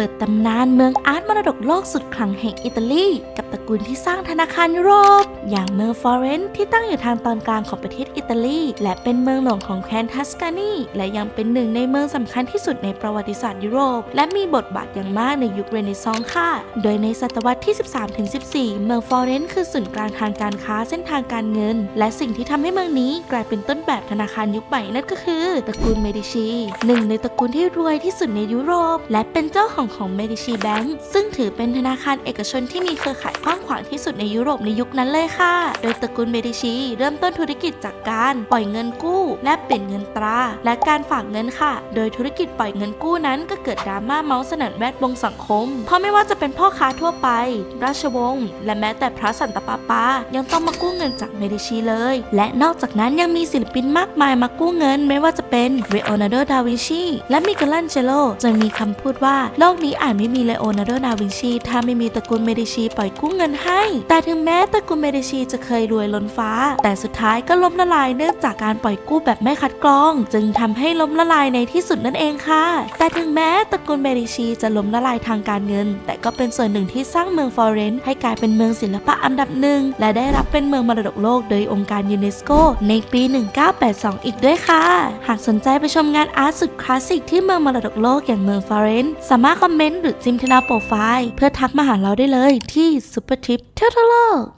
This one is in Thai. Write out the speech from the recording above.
เปิดตำนานเมืองอาร์ตมรดกโลกสุดขลังแห่งอิตาลี กับตระกูลที่สร้างธนาคารยุโรป อย่างเมืองฟลอเรนซ์ที่ตั้งอยู่ทางตอนกลางของประเทศอิตาลี และเป็นเมืองหลวงของแคว้นทัสกานี และยังเป็นหนึ่งในเมืองสำคัญที่สุดในประวัติศาสตร์ยุโรป และมีบทบาทอย่างมากในยุคเรเนซองส์ค่ะ โดยในศตวรรษที่ 13-14 เมืองฟลอเรนซ์คือศูนย์กลางทางการค้าเส้นทางการเงิน และสิ่งที่ทำให้เมืองนี้กลายเป็นต้นแบบธนาคารยุคใหม่นั่นก็คือตระกูลเมดิชีหนึ่งในตระกูลที่รวยที่สุดในยุโรป และเป็นเจ้าของของเมดิชีแบงก์ซึ่งถือเป็นธนาคารเอกชนที่มีเครือข่ายกว้างขวางที่สุดในยุโรปในยุคนั้นเลยค่ะ โดยตระกูลเมดิชีเริ่มต้นธุรกิจจากการปล่อยเงินกู้และเปลี่ยนเงินตรา และการฝากเงินค่ะ โดยธุรกิจปล่อยเงินกู้นั้นก็เกิดดราม่าเมาส์สนั่นแวดวงสังคม เพราะไม่ว่าจะเป็นพ่อค้าทั่วไป ราชวงศ์และแม้แต่พระสันตะปาปา ยังต้องมากู้เงินจากเมดิชีเลย และนอกจากนั้นยังมีศิลปินมากมายมากู้เงิน ไม่ว่าจะเป็นเรโอนาร์โด ดาวินชี และมิเกลันเจโลจนมีคำพูดว่าโลกนี้อาจไม่มีเลโอนาร์โดดาวินชีถ้าไม่มีตระกูลเมดิชีปล่อยกู้เงินให้ แต่ถึงแม้ตระกูลเมดิชีจะเคยรวยล้นฟ้า แต่สุดท้ายก็ล้มละลายเนื่องจากการปล่อยกู้แบบไม่คัดกรอง จึงทำให้ล้มละลายในที่สุดนั่นเองค่ะ แต่ถึงแม้ตระกูลเมดิชีจะล้มละลายทางการเงิน แต่ก็เป็นส่วนหนึ่งที่สร้างเมืองฟลอเรนซ์ให้กลายเป็นเมืองศิลปะอันดับหนึ่งและได้รับเป็นเมืองมรดกโลกโดยองค์การยูเนสโกในปี 1982 อีกด้วยค่ะ หากสนใจไปชมงานอาร์ตสุดคลาสสิกที่เมืองมรดกโลกอย่างเมืองฟลอเรนซ์สามารถอมเมนต์หรือจิ้มที่หน้าโปรไฟล์ เพื่อทักมาหาเราได้เลยที่ Super Tip เที่ยวทั่วโลก